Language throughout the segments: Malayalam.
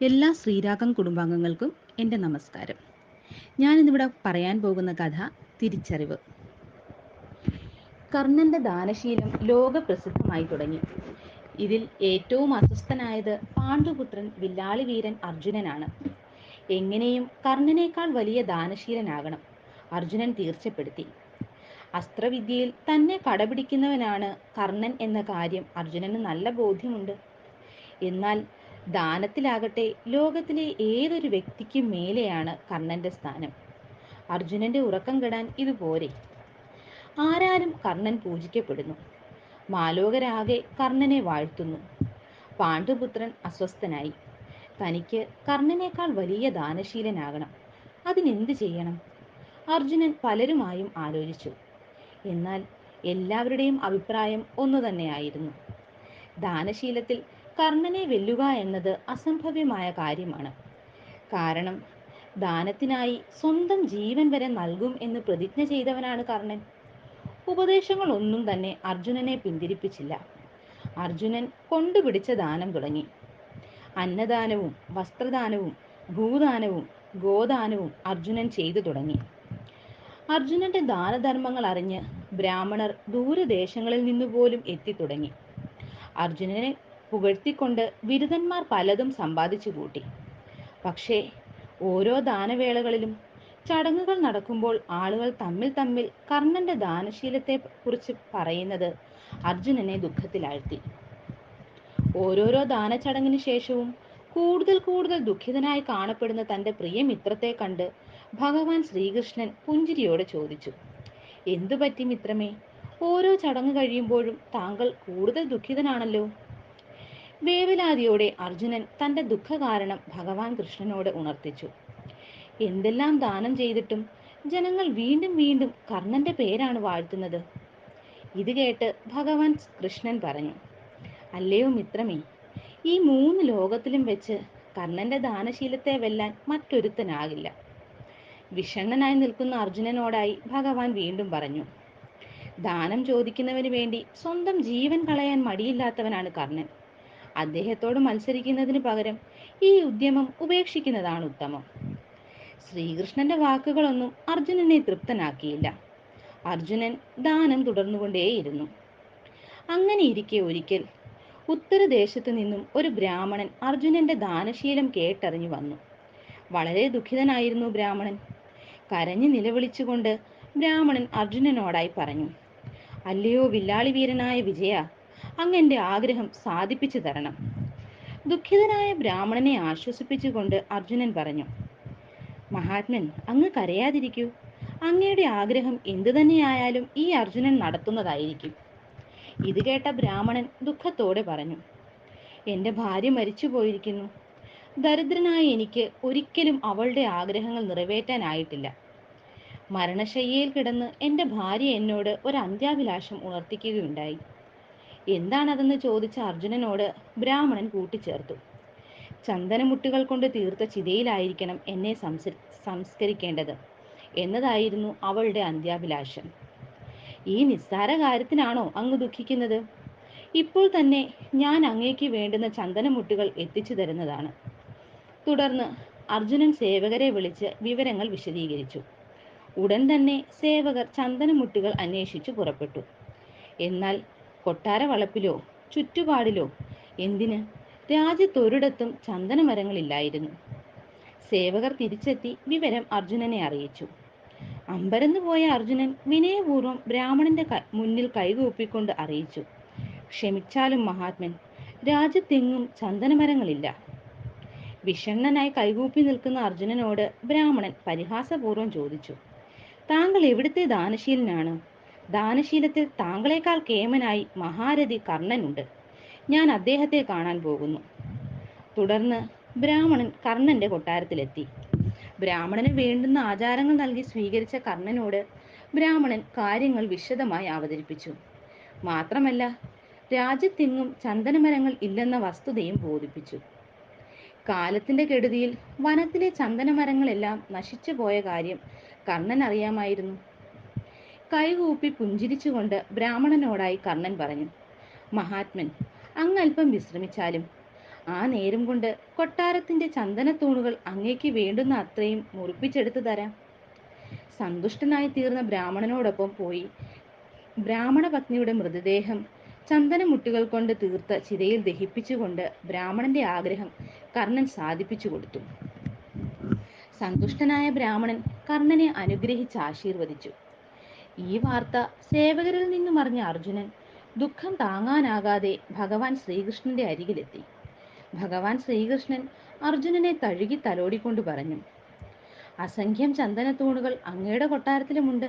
എല്ലാ ശ്രീരാഗം കുടുംബാംഗങ്ങൾക്കും എന്റെ നമസ്കാരം. ഞാനിന്നിവിടെ പറയാൻ പോകുന്ന കഥ തിരിച്ചറിവ്. കർണന്റെ ദാനശീലം ലോകപ്രസിദ്ധമായി തുടങ്ങി. ഇതിൽ ഏറ്റവും അസ്വസ്ഥനായത് പാണ്ഡുപുത്രൻ വില്ലാളി വീരൻ അർജുനനാണ്. എങ്ങനെയും കർണനേക്കാൾ വലിയ ദാനശീലനാകണം അർജുനൻ തീർച്ചപ്പെടുത്തി. അസ്ത്രവിദ്യയിൽ തന്നെ കടപിടിക്കുന്നവനാണ് കർണൻ എന്ന കാര്യം അർജുനന് നല്ല ബോധ്യമുണ്ട്. എന്നാൽ ദാനത്തിലാകട്ടെ ലോകത്തിലെ ഏതൊരു വ്യക്തിക്കും മേലെയാണ് കർണന്റെ സ്ഥാനം. അർജുനന്റെ ഉറക്കം കെടാൻ ഇതുപോരെ ആരാലും കർണൻ പൂജിക്കപ്പെടുന്നു. മാലോകരാകെ കർണനെ വാഴ്ത്തുന്നു. പാണ്ഡുപുത്രൻ അസ്വസ്ഥനായി. തനിക്ക് കർണനേക്കാൾ വലിയ ദാനശീലനാകണം. അതിനെന്ത് ചെയ്യണം? അർജുനൻ പലരുമായും ആലോചിച്ചു. എന്നാൽ എല്ലാവരുടെയും അഭിപ്രായം ഒന്നു തന്നെയായിരുന്നു ദാനശീലത്തിൽ കർണനെ വെല്ലുക എന്നത് അസംഭവ്യമായ കാര്യമാണ്. കാരണം ദാനത്തിനായി സ്വന്തം ജീവൻ വരെ നൽകും എന്ന് പ്രതിജ്ഞ ചെയ്തവനാണ് കർണൻ. ഉപദേശങ്ങളൊന്നും തന്നെ അർജുനനെ പിന്തിരിപ്പിച്ചില്ല. അർജുനൻ കൊണ്ടുപിടിച്ച ദാനം തുടങ്ങി. അന്നദാനവും വസ്ത്രദാനവും ഭൂദാനവും ഗോദാനവും അർജുനൻ ചെയ്തു തുടങ്ങി. അർജുനന്റെ ദാനധർമ്മങ്ങൾ അറിഞ്ഞ് ബ്രാഹ്മണർ ദൂരദേശങ്ങളിൽ നിന്നുപോലും എത്തിത്തുടങ്ങി അർജുനനെ പുകഴ്ത്തിക്കൊണ്ട് ബിരുദന്മാർ പലതും സമ്പാദിച്ചു കൂട്ടി. പക്ഷേ ഓരോ ദാനവേളകളിലും ചടങ്ങുകൾ നടക്കുമ്പോൾ ആളുകൾ തമ്മിൽ തമ്മിൽ കർണന്റെ ദാനശീലത്തെ കുറിച്ച് പറയുന്നത് അർജുനനെ ദുഃഖത്തിലാഴ്ത്തി. ഓരോരോ ദാനചടങ്ങിന് ശേഷവും കൂടുതൽ കൂടുതൽ ദുഃഖിതനായി കാണപ്പെടുന്ന തന്റെ പ്രിയ മിത്രത്തെ കണ്ട് ഭഗവാൻ ശ്രീകൃഷ്ണൻ പുഞ്ചിരിയോടെ ചോദിച്ചു എന്തു പറ്റി മിത്രമേ? ഓരോ ചടങ്ങ് കഴിയുമ്പോഴും താങ്കൾ കൂടുതൽ ദുഃഖിതനാണല്ലോ. വേവലാതിയോടെ അർജുനൻ തന്റെ ദുഃഖകാരണം ഭഗവാൻ കൃഷ്ണനോട് ഉണർത്തിച്ചു. എന്തെല്ലാം ദാനം ചെയ്തിട്ടും ജനങ്ങൾ വീണ്ടും വീണ്ടും കർണന്റെ പേരാണ് വാഴ്ത്തുന്നത്. ഇത് കേട്ട് ഭഗവാൻ കൃഷ്ണൻ പറഞ്ഞു അല്ലയോ മിത്രമേ ഈ മൂന്ന് ലോകത്തിലും വെച്ച് കർണന്റെ ദാനശീലത്തെ വെല്ലാൻ മറ്റൊരുത്തനാകില്ല. വിഷണ്ണനായി നിൽക്കുന്ന അർജുനനോടായി ഭഗവാൻ വീണ്ടും പറഞ്ഞു ദാനം ചോദിക്കുന്നവന് വേണ്ടി സ്വന്തം ജീവൻ കളയാൻ മടിയില്ലാത്തവനാണ് കർണൻ. അദ്ദേഹത്തോട് മത്സരിക്കുന്നതിന് പകരം ഈ ഉദ്യമം ഉപേക്ഷിക്കുന്നതാണ് ഉത്തമം. ശ്രീകൃഷ്ണന്റെ വാക്കുകളൊന്നും അർജുനനെ തൃപ്തനാക്കിയില്ല. അർജുനൻ ദാനം തുടർന്നുകൊണ്ടേയിരുന്നു. അങ്ങനെ ഇരിക്കെ ഒരിക്കൽ ഉത്തരദേശത്തു നിന്നും ഒരു ബ്രാഹ്മണൻ അർജുനന്റെ ദാനശീലം കേട്ടറിഞ്ഞു വന്നു. വളരെ ദുഃഖിതനായിരുന്നു ബ്രാഹ്മണൻ. കരഞ്ഞു നിലവിളിച്ചുകൊണ്ട് ബ്രാഹ്മണൻ അർജുനനോടായി പറഞ്ഞു അല്ലയോ വില്ലാളി വീരനായ വിജയ അങ്ങന്റെ ആഗ്രഹം സാധിപ്പിച്ചു തരണം. ദുഃഖിതനായ ബ്രാഹ്മണനെ ആശ്വസിപ്പിച്ചുകൊണ്ട് അർജുനൻ പറഞ്ഞു മഹാത്മൻ അങ്ങ് കരയാതിരിക്കൂ. അങ്ങയുടെ ആഗ്രഹം എന്തു തന്നെയായാലും ഈ അർജുനൻ നടത്തുന്നതായിരിക്കും. ഇത് കേട്ട ബ്രാഹ്മണൻ ദുഃഖത്തോടെ പറഞ്ഞു എന്റെ ഭാര്യ മരിച്ചു പോയിരിക്കുന്നു ദരിദ്രനായ എനിക്ക് ഒരിക്കലും അവളുടെ ആഗ്രഹങ്ങൾ നിറവേറ്റാനായിട്ടില്ല. മരണശയ്യയിൽ കിടന്ന് എന്റെ ഭാര്യ എന്നോട് ഒരു അന്ത്യാഭിലാഷം ഉണർത്തിക്കുകയുണ്ടായി. എന്താണതെന്ന് ചോദിച്ച അർജുനനോട് ബ്രാഹ്മണൻ കൂട്ടിച്ചേർത്തു. ചന്ദനമുട്ടുകൾ കൊണ്ട് തീർത്ത ചിതയിലായിരിക്കണം എന്നെ സംസ സംസ്കരിക്കേണ്ടത് എന്നതായിരുന്നു അവളുടെ അന്ത്യാഭിലാഷം. ഈ നിസ്സാര കാര്യത്തിനാണോ അങ്ങ് ദുഃഖിക്കുന്നത്? ഇപ്പോൾ തന്നെ ഞാൻ അങ്ങേക്ക് വേണ്ടുന്ന ചന്ദനമുട്ടുകൾ എത്തിച്ചു തരുന്നതാണ്. തുടർന്ന് അർജുനൻ സേവകരെ വിളിച്ച് വിവരങ്ങൾ വിശദീകരിച്ചു. ഉടൻ തന്നെ സേവകർ ചന്ദനമുട്ടുകൾ അന്വേഷിച്ചു പുറപ്പെട്ടു. എന്നാൽ കൊട്ടാര വളപ്പിലോ ചുറ്റുപാടിലോ? എന്തിന്? രാജ്യത്തൊരിടത്തും ചന്ദനമരങ്ങളില്ലായിരുന്നു. സേവകർ തിരിച്ചെത്തി വിവരം അർജുനനെ അറിയിച്ചു. അമ്പരന്ന് പോയ അർജുനൻ വിനയപൂർവം ബ്രാഹ്മണന്റെ മുന്നിൽ കൈകൂപ്പിക്കൊണ്ട് അറിയിച്ചു. ക്ഷമിച്ചാലും മഹാത്മൻ രാജ്യത്തെങ്ങും ചന്ദനമരങ്ങളില്ല. വിഷണ്ണനായി കൈകൂപ്പി നിൽക്കുന്ന അർജുനനോട് ബ്രാഹ്മണൻ പരിഹാസപൂർവം ചോദിച്ചു. താങ്കൾ എവിടുത്തെ ദാനശീലനാണ്? ദാനശീലത്തിൽ താങ്കളെക്കാൾ കേമനായി മഹാരഥി കർണനുണ്ട്. ഞാൻ അദ്ദേഹത്തെ കാണാൻ പോകുന്നു. തുടർന്ന് ബ്രാഹ്മണൻ കർണന്റെ കൊട്ടാരത്തിലെത്തി. ബ്രാഹ്മണന് വേണ്ടുന്ന ആചാരങ്ങൾ നൽകി സ്വീകരിച്ച കർണനോട് ബ്രാഹ്മണൻ കാര്യങ്ങൾ വിശദമായി അവതരിപ്പിച്ചു. മാത്രമല്ല രാജ്യത്തെങ്ങും ചന്ദനമരങ്ങൾ ഇല്ലെന്ന വസ്തുതയും ബോധിപ്പിച്ചു. കാലത്തിന്റെ കെടുതിയിൽ വനത്തിലെ ചന്ദനമരങ്ങളെല്ലാം നശിച്ചു പോയ കാര്യം കർണൻ അറിയാമായിരുന്നു കൈകൂപ്പി പുഞ്ചിരിച്ചുകൊണ്ട് ബ്രാഹ്മണനോടായി കർണൻ പറഞ്ഞു മഹാത്മൻ അങ്ങൽപ്പം വിശ്രമിച്ചാലും. ആ നേരം കൊണ്ട് കൊട്ടാരത്തിന്റെ ചന്ദനത്തൂണുകൾ അങ്ങേക്ക് വേണ്ടുന്ന അത്രയും മുറിപ്പിച്ചെടുത്തു തരാം. സന്തുഷ്ടനായി തീർന്ന ബ്രാഹ്മണനോടൊപ്പം പോയി. ബ്രാഹ്മണ പത്നിയുടെ മൃതദേഹം ചന്ദനമുട്ടുകൾ കൊണ്ട് തീർത്ത ചിതയിൽ ദഹിപ്പിച്ചുകൊണ്ട് ബ്രാഹ്മണന്റെ ആഗ്രഹം കർണൻ സാധിപ്പിച്ചു കൊടുത്തു. സന്തുഷ്ടനായ ബ്രാഹ്മണൻ കർണനെ അനുഗ്രഹിച്ച് ആശീർവദിച്ചു. ഈ വാർത്ത സേവകരിൽ നിന്നും അറിഞ്ഞ അർജുനൻ ദുഃഖം താങ്ങാനാകാതെ ഭഗവാൻ ശ്രീകൃഷ്ണന്റെ അരികിലെത്തി. ഭഗവാൻ ശ്രീകൃഷ്ണൻ അർജുനനെ തഴുകി തലോടിക്കൊണ്ട് പറഞ്ഞു അസംഖ്യം ചന്ദനത്തൂണുകൾ അങ്ങയുടെ കൊട്ടാരത്തിലുമുണ്ട്.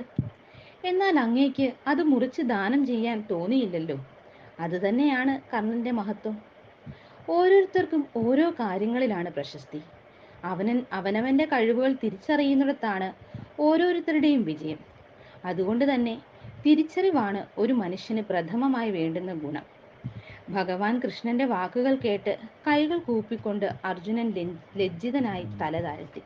എന്നാൽ അങ്ങേക്ക് അത് മുറിച്ച് ദാനം ചെയ്യാൻ തോന്നിയില്ലല്ലോ. അതുതന്നെയാണ് കർണന്റെ മഹത്വം. ഓരോരുത്തർക്കും ഓരോ കാര്യങ്ങളിലാണ് പ്രശസ്തി. അവനൻ അവനവന്റെ കഴിവുകൾ തിരിച്ചറിയുന്നിടത്താണ് ഓരോരുത്തരുടെയും വിജയം. അതുകൊണ്ട് തന്നെ തിരിച്ചറിവാണ് ഒരു മനുഷ്യന് പ്രഥമമായി വേണ്ടുന്ന ഗുണം. ഭഗവാൻ കൃഷ്ണന്റെ വാക്കുകൾ കേട്ട് കൈകൾ കൂപ്പിക്കൊണ്ട് അർജുനൻ ലജ്ജിതനായി തല താഴ്ത്തി.